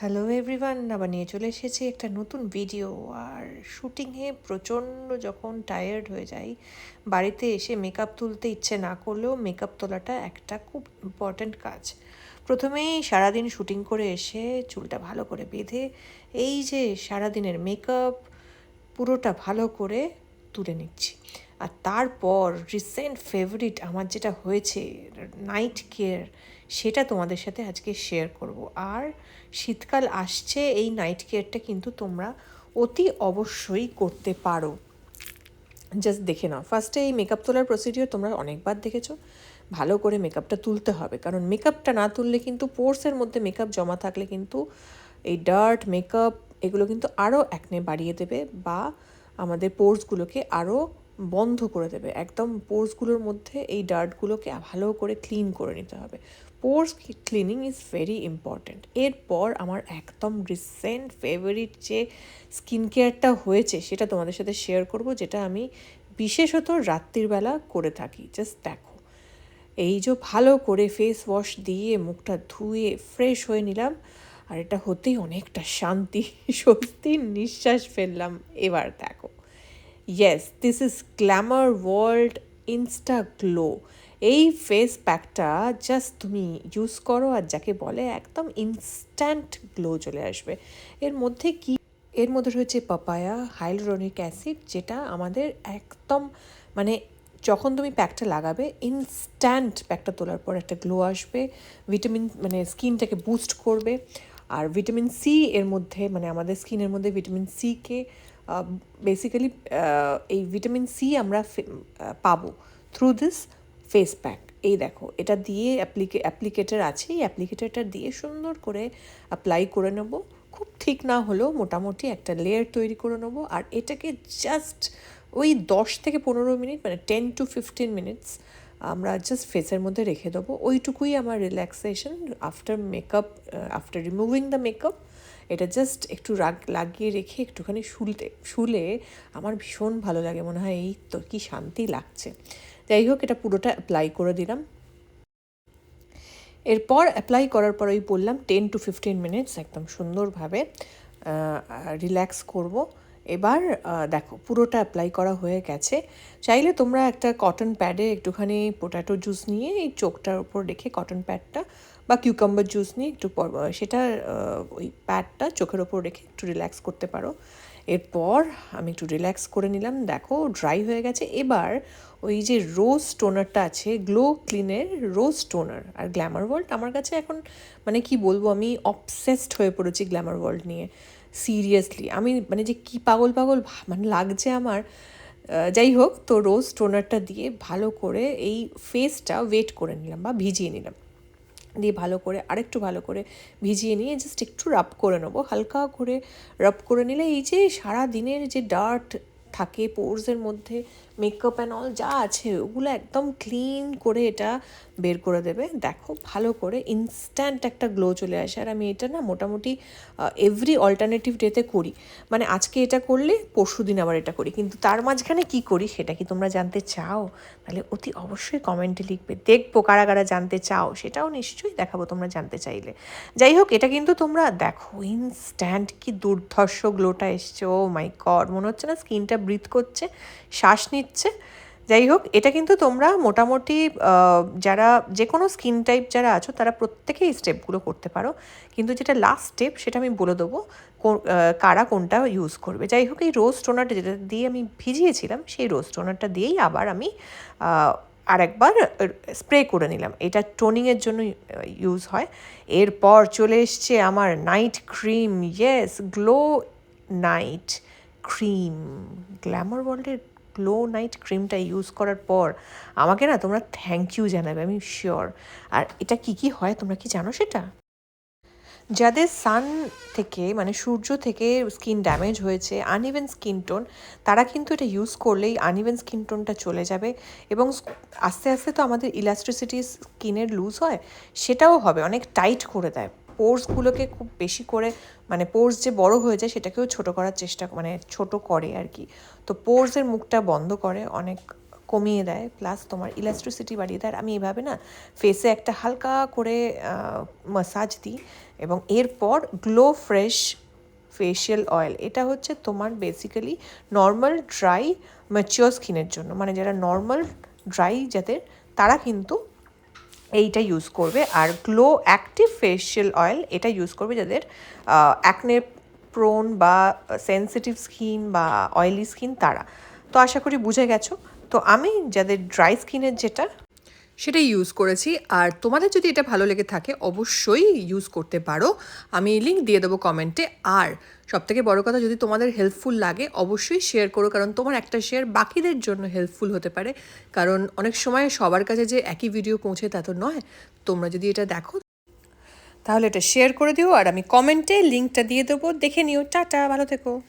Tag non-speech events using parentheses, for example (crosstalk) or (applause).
Hello everyone আবার নিয়ে চলে এসেছি একটা নতুন ভিডিও আর শুটিংয়ে প্রচণ্ড যখন টায়ার্ড হয়ে যাই, বাড়িতে এসে মেকআপ তুলতে ইচ্ছে না করলেও মেকআপ তোলাটা একটা খুব ইম্পর্ট্যান্ট কাজ। প্রথমেই সারাদিন শুটিং করে এসে চুলটা ভালো করে বেঁধে, এই যে সারাদিনের মেকআপ পুরোটা ভালো করে তুলে নিচ্ছি। আর তারপর রিসেন্ট ফেভারিট আমার যেটা হয়েছে নাইট কেয়ার সেটা তোমাদের সাথে আজকে শেয়ার করব। আর শীতকাল আসছে, এই নাইট কেয়ারটা কিন্তু তোমরা অতি অবশ্যই করতে পারো। জাস্ট দেখে নাও। ফার্স্টে এই মেকআপ তোলার প্রসিডিওর তোমরা অনেকবার দেখেছ। ভালো করে মেকআপটা তুলতে হবে। কারণ মেকআপটা না তুললে কিন্তু পোর্সের মধ্যে মেকআপ জমা থাকলে কিন্তু এই ডার্ট মেকআপ এগুলো কিন্তু আরও একনে বাড়িয়ে দেবে বা আমাদের পোর্সগুলোকে আরও বন্ধ করে দেবে। একদম পোর্সগুলোর মধ্যে এই ডার্টগুলোকে ভালো করে ক্লিন করে নিতে হবে। Pores cleaning is very important. এরপর আমার একদম রিসেন্ট ফেভারিট যে স্কিন কেয়ারটা হয়েছে, সেটা তোমাদের সাথে শেয়ার করব, যেটা আমি বিশেষত রাত্রিবেলা করে থাকি। জাস্ট দেখো। এই যে ভালো করে ফেস ওয়াশ দিয়ে মুখটা ধুয়ে ফ্রেশ হয়ে নিলাম, আর এটা হতেই অনেকটা শান্তি, (laughs) স্বস্তির নিঃশ্বাস ফেললাম। এবার দেখো। Yes this is glamour world insta glow এই ফেস প্যাকটা জাস্ট তুমি ইউজ করো আর যাকে বলে একদম ইনস্ট্যান্ট গ্লো চলে আসবে। এর মধ্যে কি? এর মধ্যে রয়েছে পাপায়া হাইলোরনিক অ্যাসিড যেটা আমাদের একদম মানে যখন তুমি প্যাকটা লাগাবে ইনস্ট্যান্ট প্যাকটা তোলার পর একটা গ্লো আসবে ভিটামিন মানে স্কিনটাকে বুস্ট করবে। আর ভিটামিন সি এর মধ্যে মানে আমাদের স্কিনের মধ্যে ভিটামিন সিকে বেসিক্যালি এই ভিটামিন সি আমরা পাবো থ্রু দিস ফেস প্যাক এই দেখো, এটা দিয়ে অ্যাপ্লিকে অ্যাপ্লিকেটার আছে, এই অ্যাপ্লিকেটারটা দিয়ে সুন্দর করে অ্যাপ্লাই করে নেব। খুব ঠিক না হলেও মোটামুটি একটা লেয়ার তৈরি করে নেব আর এটাকে জাস্ট ওই দশ থেকে পনেরো মিনিট মানে টেন টু ফিফটিন মিনিটস আমরা জাস্ট ফেসের মধ্যে রেখে দেবো। ওইটুকুই আমার relaxation after makeup after removing the makeup এটা জাস্ট একটু রাগ লাগিয়ে রেখে একটুখানি শুলতে, শুলে আমার ভীষণ ভালো লাগে, মনে হয় এই তো কি শান্তি লাগছে। যাই হোক, এটা পুরোটা অ্যাপ্লাই করে দিলাম। এরপর অ্যাপ্লাই করার পর ওই বললাম টেন টু ফিফটিন মিনিটস একদম সুন্দরভাবে রিল্যাক্স করব। এবার দেখো, পুরোটা অ্যাপ্লাই করা হয়ে গেছে। চাইলে তোমরা একটা কটন প্যাডে একটুখানি পোটাটো জুস নিয়ে এই চোখটার উপর রেখে কটন প্যাডটা বা কিউকাম্বার জুস নিয়ে একটু সেটা ওই প্যাডটা চোখের ওপর রেখে একটু রিল্যাক্স করতে পারো। এরপর আমি একটু রিল্যাক্স করে নিলাম। দেখো ড্রাই হয়ে গেছে। এবার ওই যে রোজ টোনারটা আছে গ্লো ক্লিনের রোজ টোনার আর গ্ল্যামার ওয়ার্ল্ড আমার কাছে এখন মানে কি বলব, আমি অবসেসড হয়ে পড়েছি গ্ল্যামার ওয়ার্ল্ড নিয়ে। সিরিয়াসলি আমি মানে যে কি পাগল পাগল মানে লাগছে আমার। যাই হোক, তো রোজ টোনারটা দিয়ে ভালো করে এই ফেসটা ওয়েট করে নিলাম বা ভিজিয়ে নিলাম। দিয়ে ভালো করে আরেকটু ভালো করে ভিজিয়ে নিয়ে জাস্ট একটু রাব করে নেব। হালকা করে রাব করে নিলে এই যে সারা দিনের যে ডার্ট থাকে পোর্সের মধ্যে মেকআপ অ্যান্ড অল যা আছে, ওগুলো একদম ক্লিন করে এটা বের করে দেবে। দেখো, ভালো করে ইনস্ট্যান্ট একটা গ্লো চলে আসে। আর আমি এটা না মোটামুটি এভরি অল্টারনেটিভ ডেতে করি। মানে আজকে এটা করলে পরশু দিন আবার এটা করি। কিন্তু তার মাঝখানে কি করি সেটা কি তোমরা জানতে চাও? তাহলে অতি অবশ্যই কমেন্টে লিখবে। দেখব কারা কারা জানতে চাও, সেটাও নিশ্চয়ই দেখাবো তোমরা জানতে চাইলে। যাই হোক, এটা কিন্তু তোমরা দেখো ইনস্ট্যান্ট কি দুর্ধর্ষ গ্লোটা এসছে। ও মাই গড মনে হচ্ছে না স্কিনটা ব্রিথ করছে। শ্বাস নিচ্ছে। যাই হোক, এটা কিন্তু তোমরা মোটামুটি যারা যে কোনো স্কিন টাইপ যারা আছো, তারা প্রত্যেকেই স্টেপগুলো করতে পারো। কিন্তু যেটা লাস্ট স্টেপ সেটা আমি বলে দেবো কারা কোনটা ইউজ করবে। যাই হোক, এই রোজ টোনারটা যেটা দিয়ে আমি ভিজিয়েছিলাম, সেই রোজ টোনারটা দিয়েই আবার আমি আরেকবার স্প্রে করে নিলাম। এটা টোনিংয়ের জন্য ইউজ হয়। এরপর চলে এসছে আমার night cream yes glow night cream glamour ওয়ার্ল্ডের গ্লো নাইট ক্রিমটা ইউজ করার পর, আমাকে না তোমরা থ্যাংক ইউ জানাবে, আমি শিওর আর এটা কি কি হয়, তোমরা কি জানো সেটা? যাদের সান থেকে মানে সূর্য থেকে স্কিন ড্যামেজ হয়েছে আনইভেন স্কিন টোন তারা কিন্তু এটা ইউজ করলেই আনইভেন স্কিন টোনটা চলে যাবে এবং আস্তে আস্তে তো আমাদের ইলাস্ট্রিসিটি স্কিনের লুজ হয়, সেটাও হবে, অনেক টাইট করে দেয়। পোর্সগুলোকে খুব বেশি করে মানে পোর্স যে বড় হয়ে যায় সেটাকেও ছোট করার চেষ্টা মানে ছোট করে আর কি। তো পোর্সের মুখটা বন্ধ করে, অনেক কমিয়ে দেয় প্লাস তোমার ইলাস্ট্রিসিটি বাড়িয়ে দেয়। আর আমি এভাবে না ফেসে একটা হালকা করে মাসাজ দিই এবং এরপর গ্লো ফ্রেশ ফেশিয়াল অয়েল এটা হচ্ছে তোমার বেসিক্যালি নর্মাল ড্রাই ম্যাচিওর স্কিনের জন্য। মানে যারা নর্মাল ড্রাই যাদের, তারা কিন্তু এইটা ইউজ করবে। আর গ্লো অ্যাক্টিভ ফেশিয়াল অয়েল এটা ইউজ করবে যাদের অ্যাকনে প্রোন বা সেন্সিটিভ স্কিন বা অয়েলি স্কিন তারা। তো আশা করি বুঝে গেছো। তো আমি যাদের ড্রাই স্কিনের যেটা সেটাই ইউজ করেছি। আর তোমাদের যদি এটা ভালো লেগে থাকে, অবশ্যই ইউজ করতে পারো। আমি লিঙ্ক দিয়ে দেবো কমেন্টে আর সবথেকে বড় কথা, যদি তোমাদের হেল্পফুল লাগে, অবশ্যই শেয়ার করো। কারণ তোমার একটা শেয়ার বাকিদের জন্য হেল্পফুল হতে পারে। কারণ অনেক সময় সবার কাছে যে একই ভিডিও পৌঁছে, তা তো নয়। তোমরা যদি এটা দেখো, তাহলে এটা শেয়ার করে দিও। আর আমি কমেন্টে লিঙ্কটা দিয়ে দেবো। দেখে নিও। টাটা, ভালো থেকো।